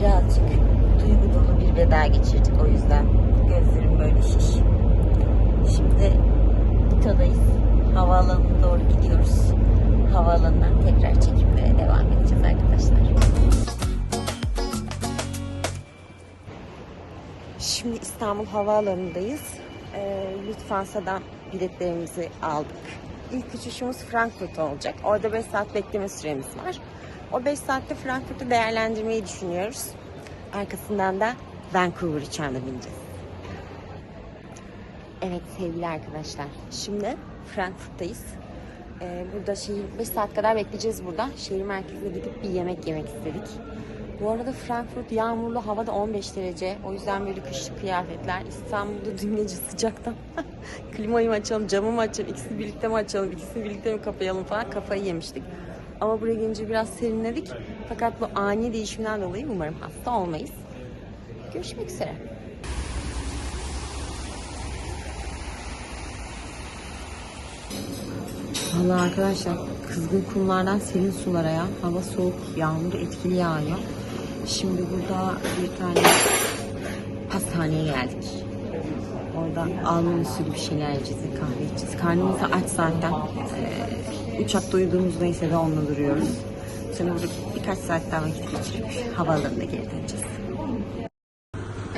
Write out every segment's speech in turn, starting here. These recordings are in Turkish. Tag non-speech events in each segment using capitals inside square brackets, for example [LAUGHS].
birazcık duygu dolu bir veda geçirdik o yüzden gözlerim böyle şiş. Şimdi Bito'dayız. Havaalanına doğru gidiyoruz. Havaalanından tekrar çekimlere devam edeceğiz arkadaşlar. Şimdi İstanbul Havaalanı'ndayız. Ee, Lufthansa'dan biletlerimizi aldık. İlk uçuşumuz Frankfurt olacak. Orada 5 saat bekleme süremiz var. O 5 saatte Frankfurt'u değerlendirmeyi düşünüyoruz. Arkasından da Vancouver uçağına bineceğiz. Evet sevgili arkadaşlar. Şimdi Frankfurt'tayız. Ee, burada şehir 5 saat kadar bekleyeceğiz burada. Şehir merkezine gidip bir yemek yemek istedik. Bu arada Frankfurt yağmurlu havada 15 derece. O yüzden böyle kışlık kıyafetler. İstanbul'da dün gece sıcaktan [LAUGHS] klimayı mı açalım, camı mı açalım, ikisini birlikte mi açalım, ikisini birlikte mi kapayalım falan kafayı yemiştik. Ama buraya gelince biraz serinledik. Fakat bu ani değişimden dolayı umarım hasta olmayız. Görüşmek üzere. Vallahi arkadaşlar kızgın kumlardan serin sulara ya. Hava soğuk, yağmur etkili yağıyor. Şimdi burada bir tane pastaneye geldik. Orada Alman usulü bir şeyler yiyeceğiz, kahve içeceğiz. Karnımız aç zaten. Ee, uçakta uyuduğumuz neyse de onunla duruyoruz. Şimdi burada birkaç saat daha vakit geçirip havaalanına geri döneceğiz.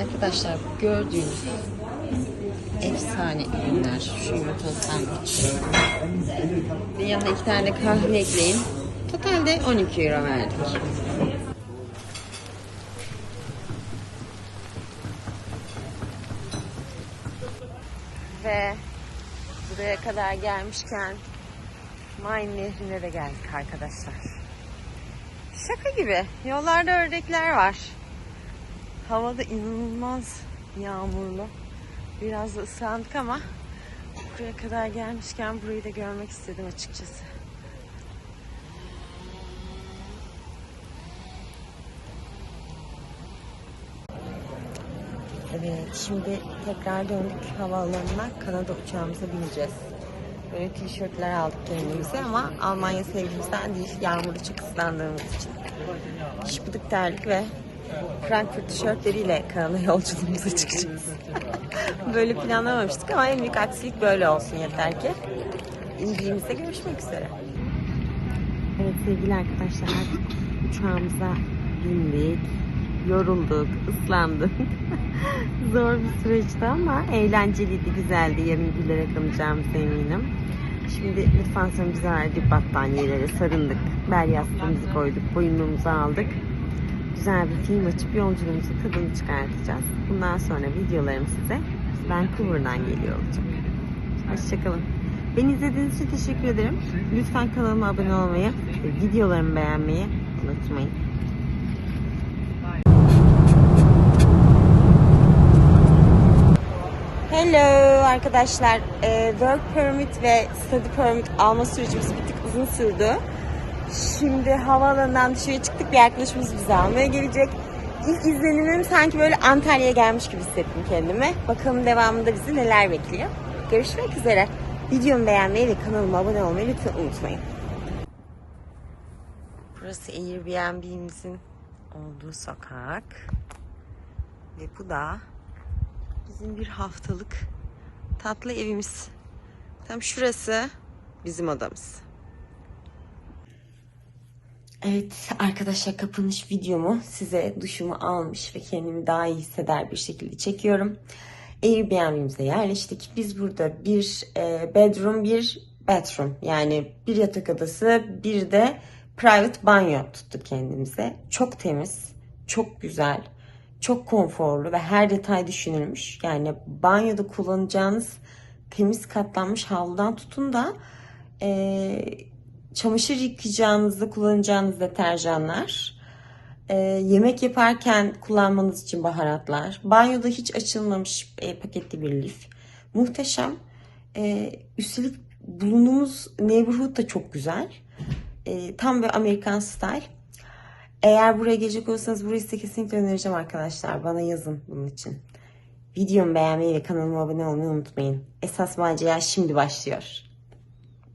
Arkadaşlar gördüğünüz efsane ürünler. Şu yumurtalı sandviç. Bir yanına iki tane kahve ekleyin. Totalde 12 euro verdik. Ve buraya kadar gelmişken Main Nehri'ne de geldik arkadaşlar. Şaka gibi. Yollarda ördekler var. Havada inanılmaz yağmurlu. Biraz da ıslandık ama buraya kadar gelmişken burayı da görmek istedim açıkçası. Evet, şimdi tekrar döndük havaalanına. Kanada uçağımıza bineceğiz. Böyle tişörtler aldık kendimize ama Almanya sevgimizden değil, yağmurda çok ıslandığımız için. Şıpıdık terlik ve Frankfurt tişörtleriyle Kanada [LAUGHS] yolculuğumuza çıkacağız. böyle planlamamıştık ama en büyük aksilik böyle olsun yeter ki. İndiğimizde görüşmek üzere. Evet sevgili arkadaşlar uçağımıza bindik. Yorulduk, ıslandık. [LAUGHS] Zor bir süreçti ama eğlenceliydi, güzeldi. Yarın gülerek anacağımıza eminim. Şimdi lütfen sonra bize verdiği battaniyelere sarındık. Bel yastığımızı koyduk, boyunluğumuzu aldık. Güzel bir film açıp yolculuğumuzun tadını çıkartacağız. Bundan sonra videolarım size Vancouver'dan geliyor olacak. Hoşçakalın. Beni izlediğiniz için teşekkür ederim. Lütfen kanalıma abone olmayı ve videolarımı beğenmeyi unutmayın. Hello arkadaşlar. Ee, work permit ve study permit alma sürecimiz bir tık uzun sürdü. Şimdi havaalanından dışarı çıktık. Bir arkadaşımız bizi almaya gelecek. İlk izlenimim sanki böyle Antalya'ya gelmiş gibi hissettim kendimi. Bakalım devamında bizi neler bekliyor. Görüşmek üzere. Videomu beğenmeyi ve kanalıma abone olmayı lütfen unutmayın. Burası Airbnb'imizin olduğu sokak. Ve bu da bizim bir haftalık tatlı evimiz. Tam şurası bizim odamız. Evet arkadaşlar kapanış videomu size duşumu almış ve kendimi daha iyi hisseder bir şekilde çekiyorum. Airbnb'mize yerleştik. Biz burada bir e, bedroom, bir bathroom yani bir yatak odası, bir de private banyo tuttuk kendimize. Çok temiz, çok güzel, çok konforlu ve her detay düşünülmüş. Yani banyoda kullanacağınız temiz katlanmış havludan tutun da e, çamaşır yıkayacağınızda kullanacağınız deterjanlar, e, yemek yaparken kullanmanız için baharatlar, banyoda hiç açılmamış e, paketli bir lif. Muhteşem. E, üstelik bulunduğumuz neighborhood da çok güzel. E, tam bir Amerikan style. Eğer buraya gelecek olursanız burayı size kesinlikle önereceğim arkadaşlar. Bana yazın bunun için. Videomu beğenmeyi ve kanalıma abone olmayı unutmayın. Esas macera şimdi başlıyor.